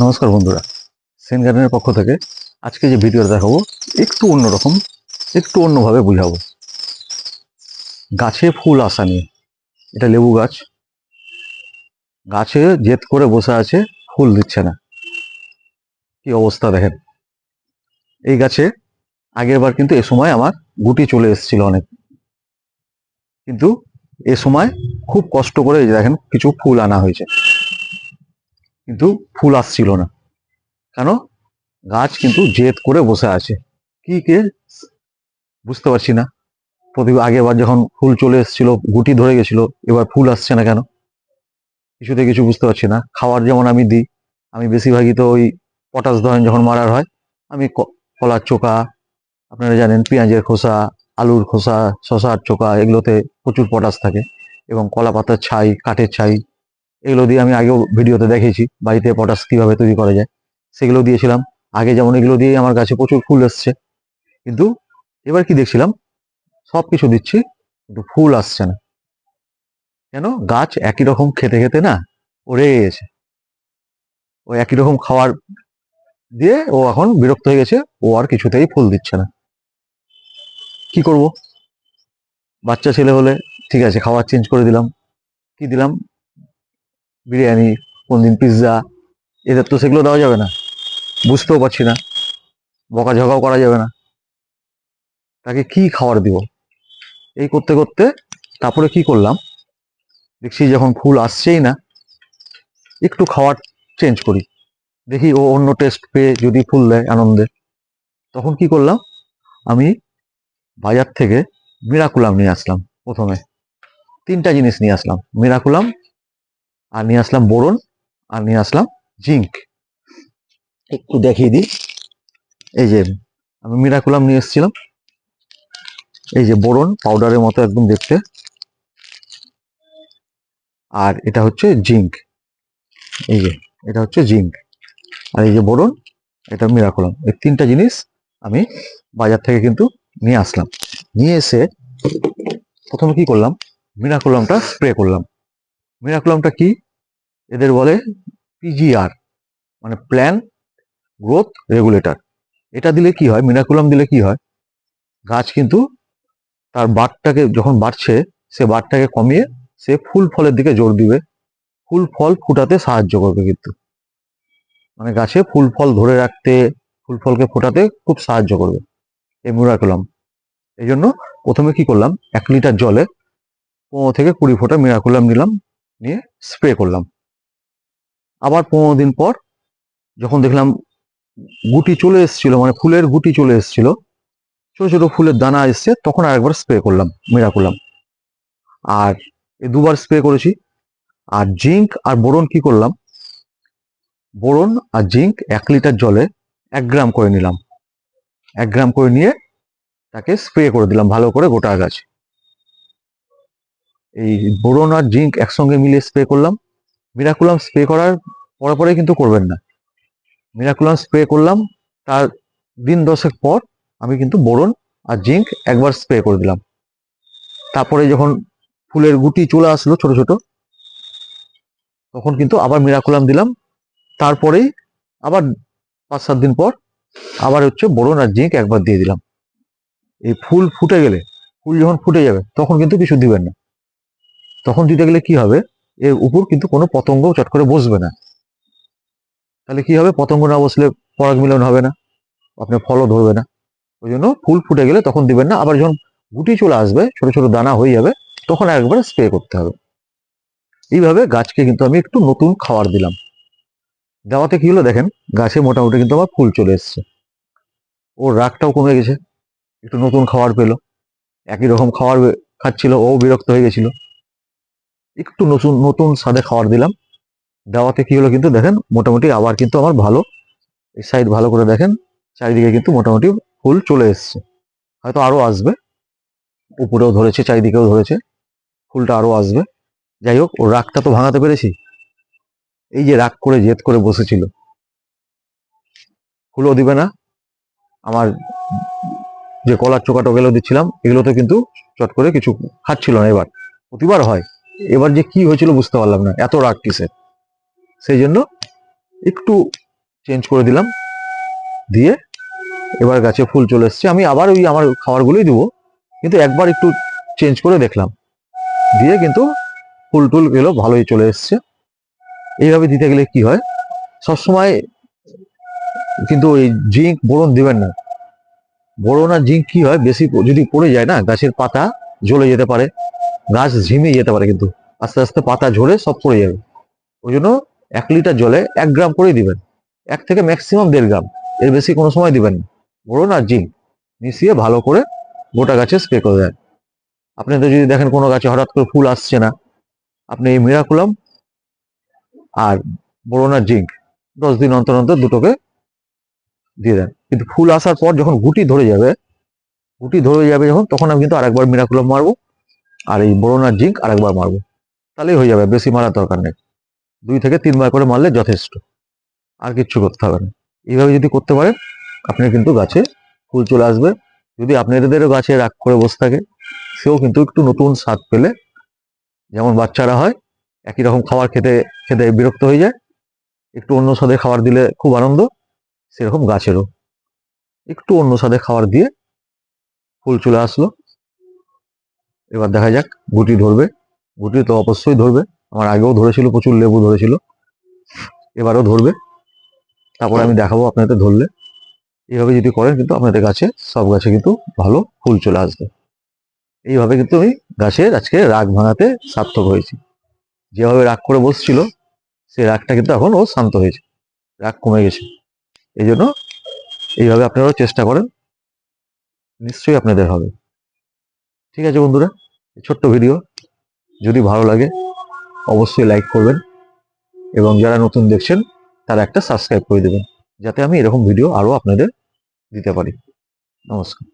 নমস্কার বন্ধুরা। সেন গার্ডেনের পক্ষ থেকে আজকে যে ভিডিওটা দেখাবো, একটু অন্যরকম, একটু অন্যভাবে বুঝাবো। গাছে ফুল আসা নিয়ে, এটা লেবু গাছ। গাছে জেদ করে বসে আছে, ফুল দিচ্ছে না। কি অবস্থা দেখেন। এই গাছে আগের বার কিন্তু এ সময় আমার গুটি চলে এসেছিল অনেক। কিন্তু এ সময় খুব কষ্ট করে দেখেন, কিছু ফুল আনা হয়েছে। কিন্তু ফুল আসছিল না। কেন? গাছ কিন্তু জেদ করে বসে আছে। কি কে? বুঝতে পারছি না। প্রতি আগেবার যখন ফুল চলে এসেছিল, গুটি ধরে গেছিল, এবার ফুল আসছে না কেন? কিছুতে কিছু বুঝতে পারছি না। খাবার যেমন আমি দিই, আমি বেশিরভাগই তো ওই পটাশ ধরেন যখন মারার হয়, আমি কলার চোকা আপনারা জানেন পেঁয়াজের খোসা, আলুর খোসা, শশার চোকা এগুলোতে প্রচুর পটাশ থাকে এবং কলা পাতার ছাই, কাঠের ছাই এগুলো দিয়ে আমি আগেও ভিডিওতে দেখেছি, বাড়িতে পটাশ কীভাবে তৈরি করা যায়, সেগুলো দিয়েছিলাম। আগে যেমন এগুলো দিয়ে আমার গাছে প্রচুর ফুল এসছে, কিন্তু এবার কি দেখছিলাম? সব কিছু দিচ্ছি, কিন্তু ফুল আসছে না। কেন? গাছ একই রকম খেতে খেতে না ও রেগে গেছে। ও একই রকম খাবার দিয়ে ও এখন বিরক্ত হয়ে গেছে, ও আর কিছুতেই ফুল দিচ্ছে না। কি করব? বাচ্চা ছেলে হলে ঠিক আছে খাবার চেঞ্জ করে দিলাম। কি দিলাম? বিরিয়ানি, কোনদিন পিৎজা এদের তো সেগুলো দেওয়া যাবে না। বুঝতেও পারছি না। বকাঝকাও করা যাবে না। তাকে কি খাবার দিব? এই করতে করতে তারপরে কি করলাম? দেখছি যখন ফুল আসছেই না, একটু খাবার চেঞ্জ করি। দেখি ও অন্য টেস্ট পেয়ে যদি ফুল দেয় আনন্দে। তখন কি করলাম? আমি বাজার থেকে মিরাকুলাম নিয়ে আসলাম প্রথমে। তিনটা জিনিস নিয়ে আসলাম। মিরাকুলাম আর নিয়ে আসলাম বোরন, আর নিয়ে আসলাম জিঙ্ক। একটু দেখিয়ে দিই। এই যে আমি মিরাকুলাম নিয়ে এসেছিলাম। এই যে বোরন পাউডারের মতো একদম দেখতে। আর এটা হচ্ছে জিঙ্ক। এই যে, এটা হচ্ছে জিঙ্ক। আর এই যে বোরন, এটা মিরাকুলাম। এই তিনটা জিনিস আমি বাজার থেকে কিন্তু নিয়ে আসলাম। নিয়ে এসে প্রথমে কি করলাম? মিরাকুলামটা স্প্রে করলাম। মিরাকুলামটা কি? এদের বলে পিজিআর মানে প্ল্যান গ্রোথ রেগুলেটর এটা দিলে কি হয়? মিরাকুলাম দিলে কি হয়? গাছ কিন্তু তার বাটটাকে যখন বাড়ছে, সে বাটটাকে কমিয়ে সে ফুল ফলের দিকে জোর দিবে। ফুল ফল ফুটাতে সাহায্য করবে কিন্তু। মানে গাছে ফুল ফল ধরে রাখতে, ফুল ফলকে ফোটাতে খুব সাহায্য করবে এই মিরাকুলাম এই জন্য প্রথমে কি করলাম? এক লিটার জলে পনেরো থেকে কুড়ি ফোঁটা মিরাকুলাম নিলাম। নিয়ে স্প্রে করলাম। আবার পনেরো দিন পর যখন দেখলাম গুটি চলে এসেছিল মানে ফুলের গুটি চলে এসেছিল, ছোট ছোট ফুলের দানা এসছে, তখন আরেকবার স্প্রে করলাম মিরাকুলাম আর এই দুবার স্প্রে করেছি। আর জিঙ্ক আর বোরন কি করলাম? বোরন আর জিঙ্ক এক লিটার জলে এক গ্রাম করে নিলাম। এক গ্রাম করে নিয়ে তাকে স্প্রে করে দিলাম, ভালো করে গোটা গাছ। এই বোরন আর জিঙ্ক একসঙ্গে মিলিয়ে স্প্রে করলাম। মিরাকুলাম স্প্রে করার পরে কিন্তু করবেন না। মিরাকুলাম স্প্রে করলাম, তার দিন দশেক পর আমি কিন্তু বোরন আর জিঙ্ক একবার স্প্রে করে দিলাম। তারপরে যখন ফুলের গুটি চলে আসলো ছোট ছোট, তখন কিন্তু আবার মিরাকুলাম দিলাম। তারপরেই আবার পাঁচ সাত দিন পর আবার হচ্ছে বোরন আর জিঙ্ক একবার দিয়ে দিলাম। এই ফুল ফুটে গেলে, ফুল যখন ফুটে যাবে, তখন কিন্তু কিছু দিবেন না। তখন দিতে গেলে কি হবে? এর উপর কিন্তু কোনো পতঙ্গ চট করে বসবে না। তাহলে কি হবে? পতঙ্গ না বসলে পরাগ মিলন হবে না। আপনার ফলও ধরবে না। ওই জন্য ফুল ফুটে গেলে তখন দিবেন না। আবার যখন গুটি চলে আসবে, ছোট ছোট দানা হয়ে যাবে, তখন একবার স্প্রে করতে হবে। এইভাবে গাছকে কিন্তু আমি একটু নতুন খাবার দিলাম। দেওয়াতে কি হলো দেখেন? গাছে মোটামুটি কিন্তু আমার ফুল চলে এসছে। ওর রাগটাও কমে গেছে। একটু নতুন খাবার পেল। একই রকম খাবার খাচ্ছিল, ও বিরক্ত হয়ে গেছিল। একটু নতুন নতুন স্বাদে খাবার দিলাম। দেওয়াতে কি হলো কিন্তু দেখেন, মোটামুটি আবার কিন্তু আমার ভালো। এই সাইড ভালো করে দেখেন, চারিদিকে কিন্তু মোটামুটি ফুল চলে এসছে। হয়তো আরও আসবে। উপরেও ধরেছে, চারিদিকেও ধরেছে। ফুলটা আরও আসবে। যাই হোক, ওর রাগটা তো ভাঙাতে পেরেছি। এই যে রাগ করে জেদ করে বসেছিল। ফুলও দিবে না। আমার যে কলার চোকা টোকাগুলো দিচ্ছিলাম, এগুলোতে কিন্তু চট করে কিছু খাচ্ছিল না এবার। প্রতিবার হয়। এবার যে কি হয়েছিল বুঝতে পারলাম না, এত রাগ কিসের? সেই জন্য একটু চেঞ্জ করে দিলাম, দিয়ে এবার গাছে ফুল চলে এসছে। আমি আবার ওই আমার খাবারগুলোই দিব, কিন্তু একবার একটু চেঞ্জ করে দেখলাম। দিয়ে কিন্তু ফুল টুল গেলো ভালোই চলে এসছে। এইভাবে দিতে গেলে কি হয়? সবসময় কিন্তু ওই জিঙ্ক বোরন দিবেন না। বোরন আর জিঙ্ক কি হয়? বেশি যদি পড়ে যায় না, গাছের পাতা জ্বলে যেতে পারে। গাছ ঝিমিয়ে যেতে পারে কিন্তু আস্তে আস্তে পাতা ঝরে সব পড়ে যাবে। ওই জন্য এক লিটার জলে এক গ্রাম করেই দিবেন। এক থেকে ম্যাক্সিমাম দেড় গ্রাম। এর বেশি কোনো সময় দিবেন না। বোরন আর জিঙ্ক মিশিয়ে ভালো করে গোটা গাছে স্প্রে করে দেন। আপনি তো যদি দেখেন কোনো গাছে হঠাৎ করে ফুল আসছে না, আপনি এই মিরাকুলাম আর বোরন আর জিঙ্ক দশ দিন অন্তর অন্তর দুটোকে দিয়ে দেন। কিন্তু ফুল আসার পর যখন গুটি ধরে যাবে, গুটি ধরে যাবে যখন, তখন আমি কিন্তু আরেকবার মিরাকুলাম মারবো। আর এই বোরন আর আরেকবার মারবো। তাহলেই হয়ে যাবে, বেশি মারার দরকার নেই। দুই থেকে তিনবার করে মারলে যথেষ্ট। আর কিচ্ছু করতে হবে না। এইভাবে যদি করতে পারেন আপনি কিন্তু গাছে ফুল চলে আসবে। যদি আপনাদেরও গাছে রাগ করে বসে থাকে, সেও কিন্তু একটু নতুন স্বাদ পেলে যেমন বাচ্চারা হয়, একই রকম খাবার খেতে খেতে বিরক্ত হয়ে যায়। একটু অন্য স্বাদে খাবার দিলে খুব আনন্দ, সেরকম গাছেরও। একটু অন্য স্বাদে খাবার দিয়ে ফুল চলে আসলো। এবার দেখা যাক, গুটি ধরবে। গুটি তো অবশ্যই ধরবে। আমার আগেও ধরেছিল, প্রচুর লেবু ধরেছিল। এবারও ধরবে। তারপরে আমি দেখাবো আপনাদের ধরলে। এইভাবে যদি করেন কিন্তু আপনাদের গাছে, সব গাছে কিন্তু ভালো ফুল চলে আসবে। এইভাবে কিন্তু আমি গাছের আজকে রাগ ভাঙাতে সার্থক হয়েছি। যেভাবে রাগ করে বসছিল সেই রাগটা কিন্তু এখন ও শান্ত হয়েছে। রাগ কমে গেছে। এই জন্য এইভাবে আপনারাও চেষ্টা করেন। নিশ্চয়ই আপনাদের হবে। ঠিক আছে বন্ধুরা ছোট্ট ভিডিও যদি ভালো লাগে, অবশ্যই লাইক করবেন এবং যারা নতুন দেখছেন, তারা একটা সাবস্ক্রাইব করে দেবেন, যাতে আমি এরকম ভিডিও আরও আপনাদের দিতে পারি। নমস্কার।